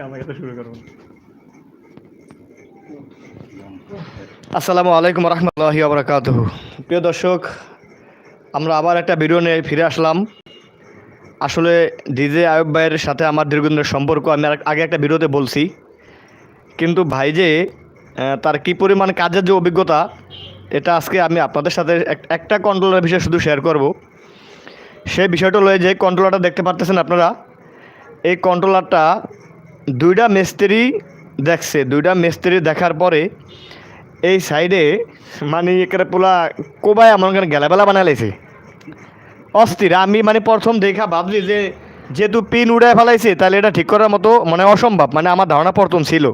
শুরু আসসালামু আলাইকুম রহমতুল্লাহি আবরাকাত প্রিয় দর্শক, আমরা আবার একটা ভিডিও নিয়ে ফিরে আসলাম। আসলে ডিজে আয়ুব ভাইয়ের সাথে আমার দীর্ঘদিনের সম্পর্ক, আমি আগে একটা ভিডিওতে বলছি। কিন্তু ভাই যে তার কী পরিমাণ কাজের যে অভিজ্ঞতা, এটা আজকে আমি আপনাদের সাথে এক- একটা কন্ট্রোলার বিষয়ে শুধু শেয়ার করব। সেই বিষয়টা লয়ে যে কন্ট্রোলারটা দেখতে পারতেছেন আপনারা, এই কন্ট্রোলারটা দুইটা মিস্ত্রি দেখছে, দুইটা মিস্ত্রি দেখার পরে এই সাইডে মানে একেবারে পোলা কোবায় আমার ওখানে গেলাবেলা বানায় লাইছে। অস্থির। আমি মানে প্রথম দেখা ভাবছি যে যেহেতু পিন উড়ায় ফেলাইছে, তাহলে এটা ঠিক করার মতো মানে অসম্ভব মানে আমার ধারণা প্রথম ছিল।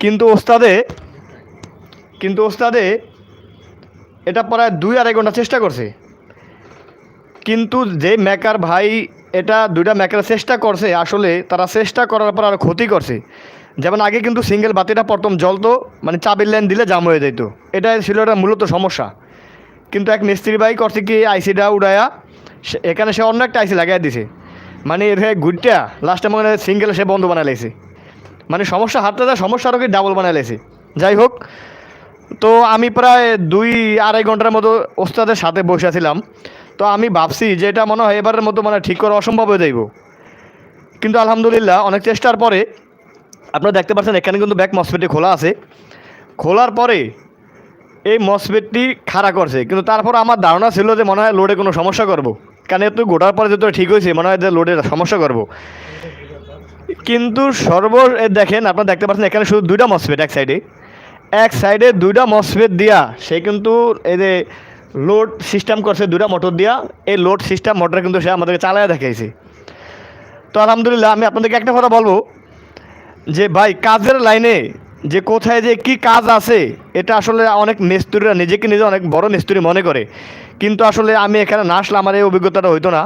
কিন্তু ওস্তাদে কিন্তু ওস্তাদে এটা প্রায় দুই আড়াই ঘণ্টা চেষ্টা করছে। কিন্তু যে মেকার ভাই এটা দুইটা মেকার চেষ্টা করছে, আসলে তারা চেষ্টা করার পর আরও ক্ষতি করছে। যেমন আগে কিন্তু সিঙ্গেল বাতিটা প্রথম জ্বলতো মানে চাবির লাইন দিলে জাম হয়ে যেত। এটা ছিল একটা মূলত সমস্যা। কিন্তু এক মিস্ত্রি ভাই করছে কি, আইসিটা উড়ায়া এখানে সে অন্য একটা আইসি লাগাই দিছে। মানে এর গুড়টা লাস্টে মানে সিঙ্গেল সে বন্ধ বানাই লাইছে। মানে সমস্যা হাতটা যা সমস্যা আরও কি ডাবল বানাই লাইছে। যাই হোক, তো আমি প্রায় দুই আড়াই ঘণ্টার মতো ওস্তাদের সাথে বসেছিলাম তো আমি ভাবছি যে এটা মনে হয় এবারের মতো মানে ঠিক করা অসম্ভব হয়ে যাইব। কিন্তু আলহামদুলিল্লাহ অনেক চেষ্টার পরে আপনারা দেখতে পাচ্ছেন এখানে কিন্তু ব্যাক মসপেটটি খোলা আছে। খোলার পরে এই মসপেটটি খাড়া করছে। কিন্তু তারপর আমার ধারণা ছিল যে মনে হয় লোডে কোনো সমস্যা করব। কারণ এত গোটার পরে যেহেতু ঠিক হয়েছে, মনে হয় যে লোডে সমস্যা করব। কিন্তু সর্ব দেখেন, আপনারা দেখতে পাচ্ছেন এখানে শুধু দুইটা মসপেট এক সাইডে এক সাইডে দুইটা মসফেট দিয়া সে কিন্তু এই যে লোড সিস্টেম করছে দুটা মোটর দিয়া। এই লোড সিস্টেম মোটর কিন্তু সে আমাদেরকে চালায় দেখাইছে। তো আলহামদুলিল্লাহ, আমি আপনাদেরকে একটা কথা বলব যে, ভাই, কাজের লাইনে যে কোথায় যে কি কাজ আছে, এটা আসলে অনেক মিস্ত্রিরা নিজেকে নিজে অনেক বড় মিস্ত্রি মনে করে। কিন্তু আসলে আমি এখানে না আসলে আমার এই অভিজ্ঞতাটা হইতো না।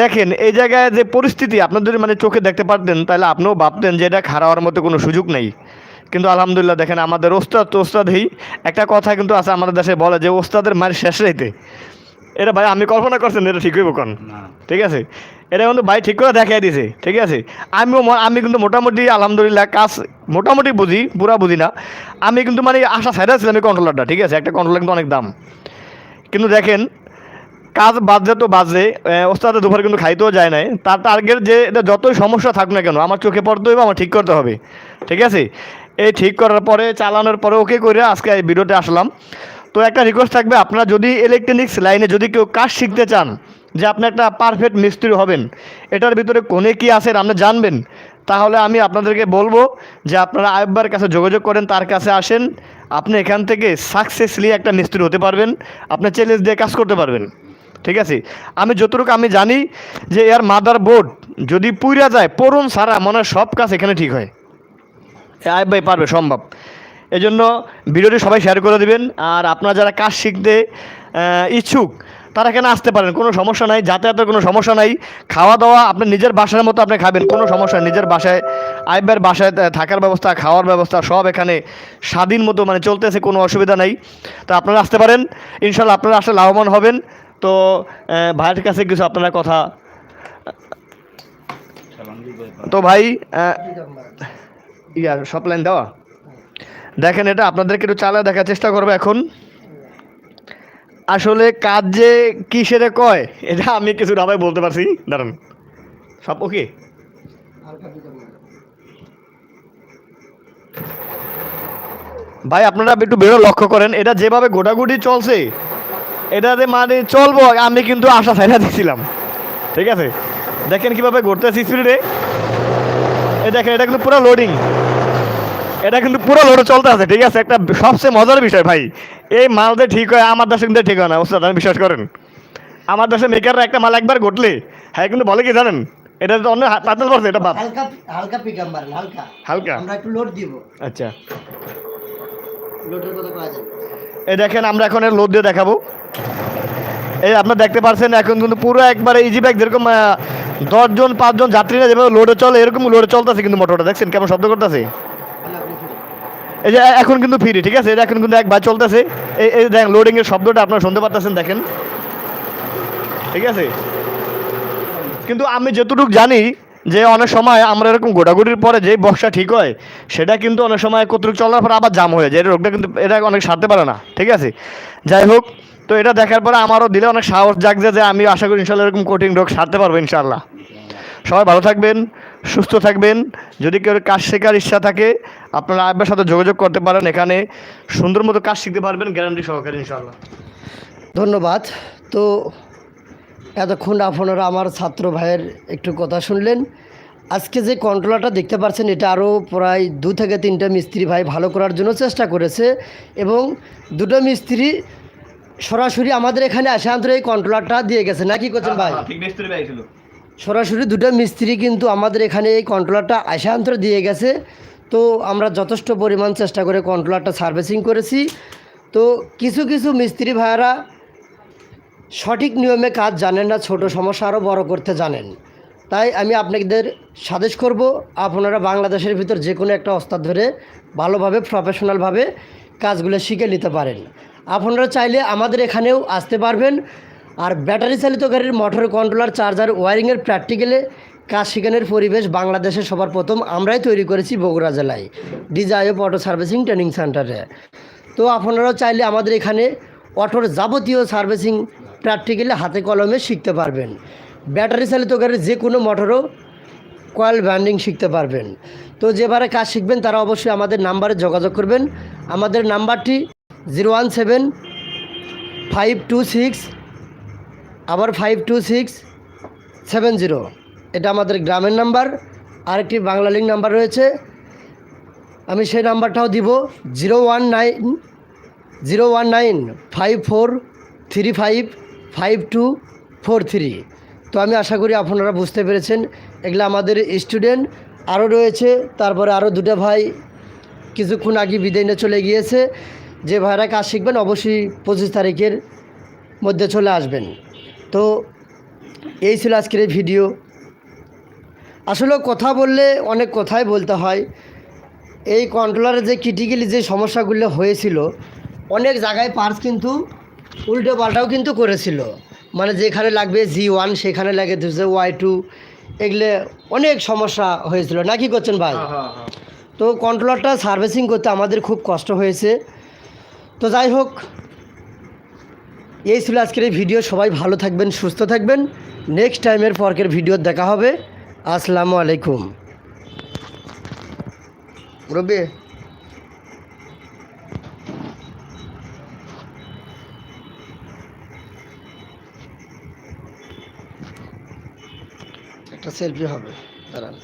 দেখেন, এই জায়গায় যে পরিস্থিতি, আপনাদের মানে চোখে দেখতে পারতেন, তাহলে আপনিও ভাবতেন যে এটা খারাপ মতো কোনো সুযোগ নেই। কিন্তু আলহামদুলিল্লাহ দেখেন আমাদের ওস্তাদ তো ওস্তাদই একটা কথা কিন্তু আছে আমাদের দেশে বলে যে ওস্তাদের মায়ের শেষ রাইতে। এটা ভাই আমি কল্পনা করছেন এটা ঠিক হইব কোন? ঠিক আছে? এটা কিন্তু ভাই ঠিক করে দেখাই দিছে ঠিক আছে? আমিও আমি কিন্তু মোটামুটি আলহামদুলিল্লাহ কাজ মোটামুটি বুঝি পুরা বুঝি না। আমি কিন্তু মানে আশা সাইড ছিলাম এই কন্ট্রোলারটা ঠিক আছে? একটা কন্ট্রোলার কিন্তু অনেক দাম। কিন্তু দেখেন কাজ বাজে তো বাজে ওস্তাদে দুপুরে কিন্তু খাইতেও যায় নাই। তার টার্গেট যে এটা যতই সমস্যা থাকুক না কেন আমার চোখে পড়তে হইবে আমার ঠিক করতে হবে। ঠিক আছে? এই ঠিক করার পরে, চালানোর পরে ওকে করে আজকে এই ভিডিওতে আসলাম। তো একটা রিকোয়েস্ট থাকবে, আপনারা যদি ইলেকট্রনিক্স লাইনে যদি কেউ কাজ শিখতে চান, যে আপনি একটা পারফেক্ট মিস্ত্রি হবেন, এটার ভিতরে কোনে কি আছে আপনি জানবেন? তাহলে আমি আপনাদেরকে বলব যে আপনারা আয়ব্বার কাছে যোগাযোগ করেন, তার কাছে আসেন। আপনি এখান থেকে সাকসেসলি একটা মিস্ত্রি হতে পারবেন, আপনি চ্যালেঞ্জ দিয়ে কাজ করতে পারবেন। ঠিক আছে? আমি যতটুকু আমি জানি যে এর মাদার বোর্ড যদি পুইরা যায়, পড়ুন সারা, মনে সব কাজ এখানে ঠিক হয়। এ আয়ব ভাই, পারবে, সম্ভব। এই জন্য ভিডিওটি সবাই শেয়ার করে দিবেন। আর আপনারা যারা কাজ শিখতে ইচ্ছুক, তারা এখানে আসতে পারেন, কোনো সমস্যা নাই। যাতায়াতের কোনো সমস্যা নাই। খাওয়া দাওয়া আপনি নিজের বাসার মতো আপনি খাবেন, কোনো সমস্যা নিজের বাসায় আইবার বাসায় থাকার ব্যবস্থা, খাওয়ার ব্যবস্থা, সব এখানে স্বাধীন মতো মানে চলতেছে, কোনো অসুবিধা নাই। তো আপনারা আসতে পারেন। ইনশাল্লাহ আপনারা আসলে লাভবান হবেন। তো ভাইয়ের কাছে কিছু আপনারা কথা। তো ভাই ইয়া সব লাইন দেওয়া? দেখেন এটা, আপনাদেরকে একটু চালা দেখার চেষ্টা করব এখন। আসলে কাজ যে কিসের কয়, এটা আমি কিছু ভাই বলতে পারছি। দাঁড়ান। সব ওকে ভাই, আপনারা একটু বেরো, লক্ষ্য করেন, এটা যেভাবে গোটাগুটি চলছে, এটাতে মানে চলবো, আমি কিন্তু আশা ছাইরা দিছিলাম। ঠিক আছে? দেখেন কীভাবে ঘুরতেছি স্পিডে এই দেখেন, এটা কিন্তু পুরো লোডিং এটা কিন্তু পুরো লোডে চলতে আছে ঠিক আছে? একটা সবচেয়ে মজার বিষয় ভাই এই মাল দিয়ে ঠিক হয় আমার দেশে কিন্তু ঠিক হয় না ওস্তাদ আমি বিশ্বাস করেন। আমার দেশে মেকাররা একটা মাল একবার ঘটলে হ্যাঁ কিন্তু বলে কি জানেন? এটা তো অন্য পাতল পড়ছে এটা বাপ হালকা হালকা পিকাম মারেন হালকা। হালকা? আমরা একটু লোড দিব। আচ্ছা। লোডের কথা কয়া যাবে। এই দেখেন আমরা এখন এর লোড দিয়ে দেখাবো। এই আপনারা দেখতে পাচ্ছেন এখন কিন্তু পুরো একবারে ইজি ব্যাগ যেরকম দশজন পাঁচজন যাত্রীরা যেভাবে লোডে চলে এরকম লোডে চলতেছে কিন্তু মোটরটা। দেখছেন কেমন শব্দ করতেছে? আপনি এই যে এখন কিন্তু ফ্রি, ঠিক আছে? এটা এখন কিন্তু একবার চলতেছে। এই এই দেখেন লোডিং এর শব্দটা আপনারা শুনতে পাচ্ছেন দেখেন। ঠিক আছে? কিন্তু আমি যতটুকু জানি যে অনেক সময় আমরা এরকম গোটাগুটির পরে যে বক্সটা ঠিক হয়, সেটা কিন্তু অনেক সময় কতটুকু চলার পর আবার জাম হয়ে যায়। এই রোগটা কিন্তু এটা অনেক সারতে পারে না, ঠিক আছে? যাই হোক, তো এটা দেখার পরে আমারও দিলে অনেক সাহস জাগছে যে আমি আশা করি ইনশাল্লাহ এরকম কঠিন রোগ সারতে পারব ইনশাল্লাহ। সবাই ভালো থাকবেন। সুস্থ থাকবেন। যদি কেউ কাজ শেখার ইচ্ছা থাকে আপনারা আব্বার সাথে যোগাযোগ করতে পারেন এখানে। সুন্দর মতো কাজ শিখতে পারবেন গ্যারান্টি সহকারে ইনশাল্লাহ ধন্যবাদ। তো এতক্ষণ আপনারা আমার ছাত্র ভাইয়ের একটু কথা শুনলেন। আজকে যে কন্ট্রোলারটা দেখতে পাচ্ছেন এটা আরও প্রায় দু থেকে তিনটা মিস্ত্রি ভাই ভালো করার জন্য চেষ্টা করেছে এবং দুটো মিস্ত্রি সরাসরি আমাদের এখানে আসে আন্তর এই কন্ট্রোলারটা দিয়ে গেছে। নাকি করছেন ভাই? ঠিক মিস্ত্রি ভাই ছিল। সরাসরি দুটো মিস্ত্রি কিন্তু আমাদের এখানে এই কন্ট্রোলারটা আশান্তর দিয়ে গেছে। তো আমরা যথেষ্ট পরিমাণ চেষ্টা করে কন্ট্রোলারটা সার্ভিসিং করেছি। তো কিছু কিছু মিস্ত্রি ভাইয়েরা সঠিক নিয়মে কাজ জানেন না, ছোট সমস্যা আরও বড় করতে জানেন। তাই আমি আপনাদের সাজেস্ট করব, আপনারা বাংলাদেশের ভিতর যে কোনো একটা ওস্তাদ ধরে ভালোভাবে প্রফেশনালভাবে কাজগুলো শিখে নিতে পারেন। আপনারা চাইলে আমাদের এখানেও আসতে পারবেন। আর ব্যাটারি চালিত গাড়ির মোটর কন্ট্রোলার চার্জার ওয়ারিংয়ের প্র্যাকটিক্যালে কাজ শেখানোর পরিবেশ বাংলাদেশে সবার প্রথম আমরাই তৈরি করেছি বগুড়া জেলায়। ডিজাইপ অটো সার্ভিসিং ট্রেনিং সেন্টারে তো আপনারাও চাইলে আমাদের এখানে অটোর যাবতীয় সার্ভিসিং প্র্যাকটিক্যালি হাতে কলমে শিখতে পারবেন। ব্যাটারি চালিত গাড়ির যে কোনো মোটরও কয়েল ব্যান্ডিং শিখতে পারবেন। তো যেবারে কাজ শিখবেন, তারা অবশ্যই আমাদের নাম্বারে যোগাযোগ করবেন। আমাদের নাম্বারটি zero one seven five two six আবার five two six seven zero এটা আমাদের গ্রামের নাম্বার। আরেকটি বাংলা লিঙ্ক নাম্বার রয়েছে। আমি সেই নাম্বারটাও দিব zero one nine zero one nine five four three five five two four three তো আমি আশা করি আপনারা বুঝতে পেরেছেন। এগুলো আমাদের স্টুডেন্ট আরও রয়েছে। তারপরে আরও দুটো ভাই কিছুক্ষণ আগে বিদায় নিয়ে চলে গিয়েছে। যে ভাইরা কাজ শিখবেন, অবশ্যই পঁচিশ তারিখের মধ্যে চলে আসবেন। তো এই ছিল আজকের এই ভিডিও। আসলে কথা বললে অনেক কথাই বলতে হয়। এই কন্ট্রোলারে যে ক্রিটিক্যালি যে সমস্যাগুলো হয়েছিল অনেক জায়গায় পার্স কিন্তু উল্টো পাল্টাও কিন্তু করেছিল। মানে যেখানে লাগবে জি ওয়ান সেখানে লাগে দিচ্ছে ওয়াই টু এগুলো অনেক সমস্যা হয়েছিল। না কি করছেন ভাই? তো কন্ট্রোলারটা সার্ভিসিং করতে আমাদের খুব কষ্ট হয়েছে। তো যাই হোক এই ছিল আজকের এই ভিডিও। সবাই ভালো থাকবেন, সুস্থ থাকবেন। নেক্সট টাইমের পরকের ভিডিও দেখা হবে। আসসালামু আলাইকুম। রবি একটা সেলফি হবে। দাঁড়ান।